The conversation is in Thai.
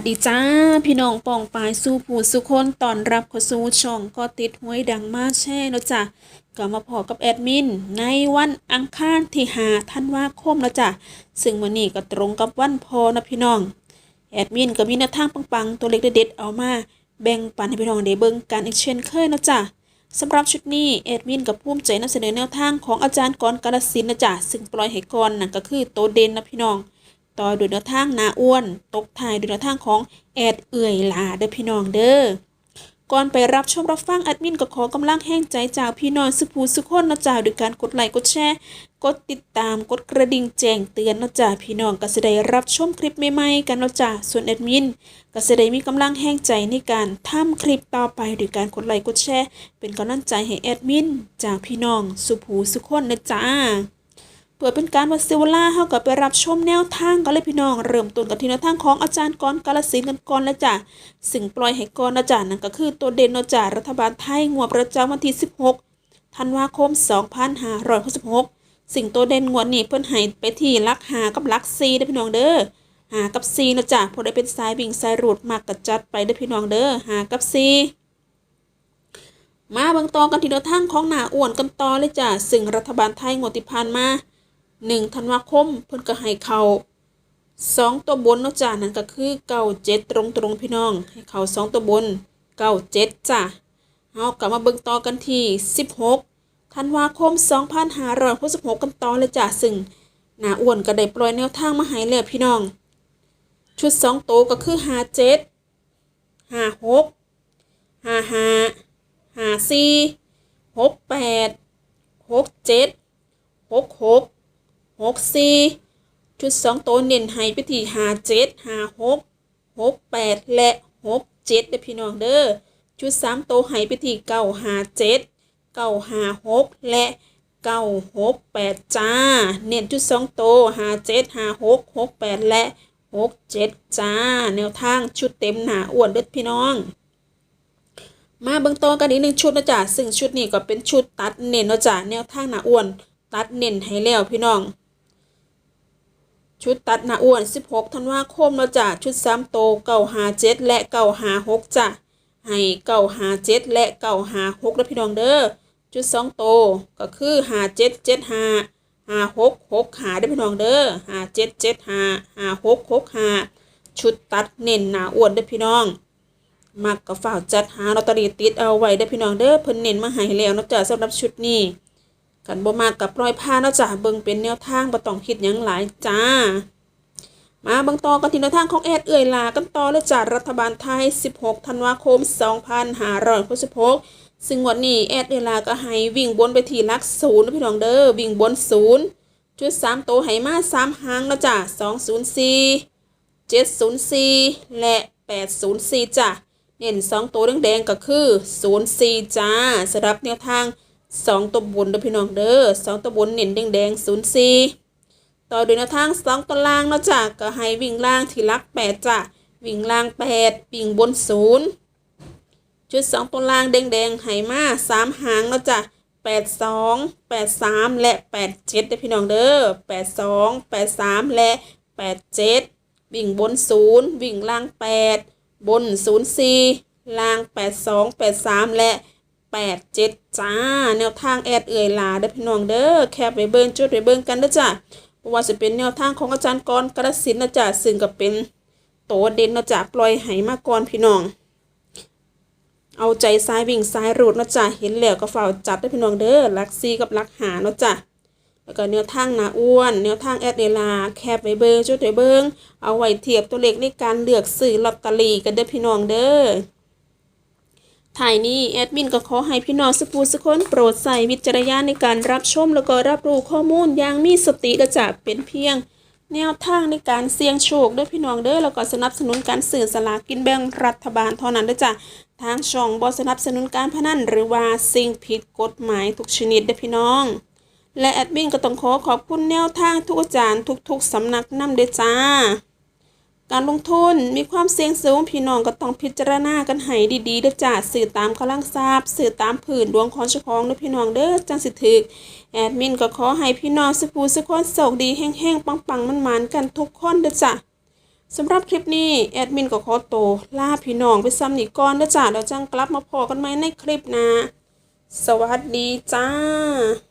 สดีจ้า พี่น้องปองปายสู้ผู้สุคนตอนรับข้าสู่ช่องก็ติดห้วยดังมาแช่เนาะจ้ะก็มาพอกับแอดมิน ในวันอังคารที่หาธันว่าคมเนาะจ้ะซึ่งวันนี้ก็ตรงกับวันพอนะพี่น้องแอดมินก็มีแนวทางปังๆ ตัวเล็กเด็ดเอามาแบ่งปันให้พี่น้องได้เบิ่งกันอีกเช่นเคยนะจ้ะสำหรับชุดนี้แอดมินกับภูมิใจนำเสนอแนวทางของอาจารย์กรกาลสินนะจ้ะซึ่งปล่อยให้ก่อนนั่นก็คือโตเด่นนะพี่น้อง ต่อโดยแนวทางนาอ้วน ตกทายโดยแนวทางของแอดเอื่อยลาเด้อพี่น้องเด้อก่อนไปรับชมรับฟังแอดมินก็ขอกำลังแห้งใจจากพี่น้องสุภูสุขคนนะจ๊ะโดยการกดไลค์กดแชร์ กดติดตามกดกระดิ่งแจ้งเตือนนะจ๊ะพี่น้องก็จะได้รับชมคลิปใหม่ๆกันนะจ๊ะส่วนแอดมินก็จะได้มีกำลังแห้งใจในการทำคลิปต่อไปโดยการกดไลค์กดแชร์ เป็นกำลังใจให้แอดมินจากพี่น้องสุภูสุขคนนะจ๊ะ เพื่อเป็นการวัดเซวล่าเฮากับไปรับชมแนวทางกันเลยพี่น้อง เริ่มต้นกันที่แนวทางของอาจารย์กรกาลสินกันก่อนแล้วจ้ะสิ่งปล่อยให้ก่อนนะจ๊ะนั่นก็คือตัวเด่นเนาะจ้ะรัฐบาลไทยงวดประจำวันที่ 16 ธันวาคม 2566 สิ่งตัวเด่นงวดนี้เพิ่นให้ไปที่ลักหากับลักซีเด้อพี่น้องเด้อหากับซีนะจ๊ะพอได้เป็นสายวิ่งสายรูดมากกระจัดไปเด้อพี่น้องเด้อหากับซีมาบิ่งต่อกันที่แนวทางของหนาอ้วนกันต่อเลยจ้ะซึ่งรัฐบาลไทยงวดที่ผ่านมา หนึ่งธันวาคมเพิ่นก็ให้เขาสองตัวบนเนาะจ้ะนั่นก็คือเก้าเจ็ดตรงตรงๆพี่น้อง ให้เขาสองตัวบนเก้าเจ็ดจ้ะเอากลับมาเบิ่งต่อกันที่สิบหกธันวาคมสองพันห้าร้อยหกสิบหกกันต่อเลยจ้ะซึ่งหนาอ้วนก็ได้ปล่อยแนวทางมาให้แล้วพี่น้อง ชุดสองตัวก็คือห้าเจ็ดห้าหกห้าห้าห้าสี่หกแปดหกเจ็ดหกหก หกสี่ชุดสองตัวเน้นให้ไปที่หาเจ็ดหาหกหกแปดและหกเจ็ดเด้อพี่น้องเด้อชุดสามตัวให้ไปที่เก้าหาเจ็ดเก้าหาหกและเก้าหกแปดจ้า เน้นชุดสองตัวหาเจ็ดหาหกหกแปดและหกเจ็ดจ้า แนวทางชุดเต็มหนาอ้วนเด้อพี่น้องมาเบิ่งต่อกันอีกหนึ่งชุดนะจ๊ะซึ่งชุดนี้ก็เป็นชุดตัดเน้นนะจ๊ะแนวทางหนาอ้วน ตัดเน้นให้แล้วพี่น้อง ชุดตัดหน้าอ้วน 16ธันวาคมแล้วจ้ะชุด3โต957และ956จ้ะให้957และ956แล้วพี่น้องเด้อชุด2โตก็คือ5775 5665ได้พี่น้องเด้อ5775 5665ชุดตัดเน้นหนาอ้วนได้พี่น้อง มักก็ฝากจัดหาลอตเตอรี่ติดเอาไว้ได้พี่น้องเด้อเพิ่นเน้นมาให้แล้วนะจ๊ะสำหรับชุดนี้ กันบ่มากกับปล่อยผ้าเนาะจ้ะเบิ่งเป็นแนวทางบ่ต้องคิดหยังหลายจ้า มาเบิ่งต่อกันที่แนวทางของแอดเอื่อยลากันต่อเลยจ้ะรัฐบาลไทย 16 ธันวาคม 2566ซึ่งวันนี้แอดเอื่อยลาก็ให้วิ่งบนไปที่ลักศูนย์พี่น้องเด้อวิ่งบนศูนย์ชุด3ตัวให้มา3หางแล้วจ้ะ204 704และ804จ้ะ เน้น2ตัวแดงๆก็คือ04จ้าสำหรับแนวทาง สองตัวบนเด้อพี่น้องเด้อสองตัวบนเน้นแดงๆศูนย์สี่ต่อด้วยแนวทางสองตัวล่างเนาะจ้ะก็ให้วิ่งล่างที่ลักแปดจ้ะวิ่งล่างแปดวิ่งบนศูนย์ชุดสองตัวล่างแดงๆให้มาสามหางเนาะจ้ะแปดสองแปดสามและแปดเจ็ดเด้อพี่น้องเด้อแปดสองแปดสามและแปดเจ็ดวิ่งบนศูนย์วิ่งล่างแปดบนศูนย์สี่ล่างแปดสองแปดสามและ ปดเจ็ดจ้า แนวทางแอดเอ่ยลาเด้อพี่น้องเด้อแคปไปเบิ้งจุดไปเบิ้งกันเด้อจ้ะเพราะว่าจะเป็นแนวทางของอาจารย์กรกระสินนะจ้ะซึ่งก็เป็นโตเด่นนะจ้ะปล่อยไหมาก่อนพี่น้อง เอาใจซ้ายวิ่งซ้ายรูดนะจ้ะเห็นแล้วก็ฝ่าจัดเด้อพี่น้องเด้อลักซีกับลักหานะจ้ะแล้วก็แนวทางนาอ้วนแนวทางแอดเอลาแคปไปเบิ้งจุดไปเบิ้งเอาไว้เทียบตัวเลขในการเลือกซื้อลอตเตอรี่กันเด้อพี่น้องเด้อ ถ่ายนี้แอดมินก็ขอให้พี่น้องสปูสคนโปรดใส่วิจารณญาณในการรับชมแล้วก็รับรู้ข้อมูลอย่างมีสติและจะเป็นเพียง แนวทางในการเสี่ยงโชคด้วยพี่น้องเด้อแล้วก็สนับสนุนการสื่อสลากกินแบ่งรัฐบาลเท่านั้นด้อจ้ะทางช่องบสนับสนุนการพนันหรือว่าสิ่งผิดกฎหมายทุกชนิดเด้อพี่น้อง และแอดมินก็ต้องขอขอบคุณแนวทางทุกอาจารย์ทุกๆสำนักนำเด้อจ้า การลงทุนมีความเสี่ยงสูงพี่น้องก็ต้องพิจารณากันให้ดีๆเด้อจ้าสื่อตามกำลังทราบสื่อตามผื่นดวงของเจ้าของเด้อพี่น้องเด้อจังสิถึกแอดมินก็ขอให้พี่น้องสุภูสุขคนโชคดีแห้งๆปังๆมัน ๆ กันทุกคนเด้อจ้าสำหรับคลิปนี้แอดมินก็ขอโตวลาพี่น้องไปซ้ำนีก่อนนะจ้าเดี๋ยวจังกลับมาพอกันไหมในคลิปนะสวัสดีจ้า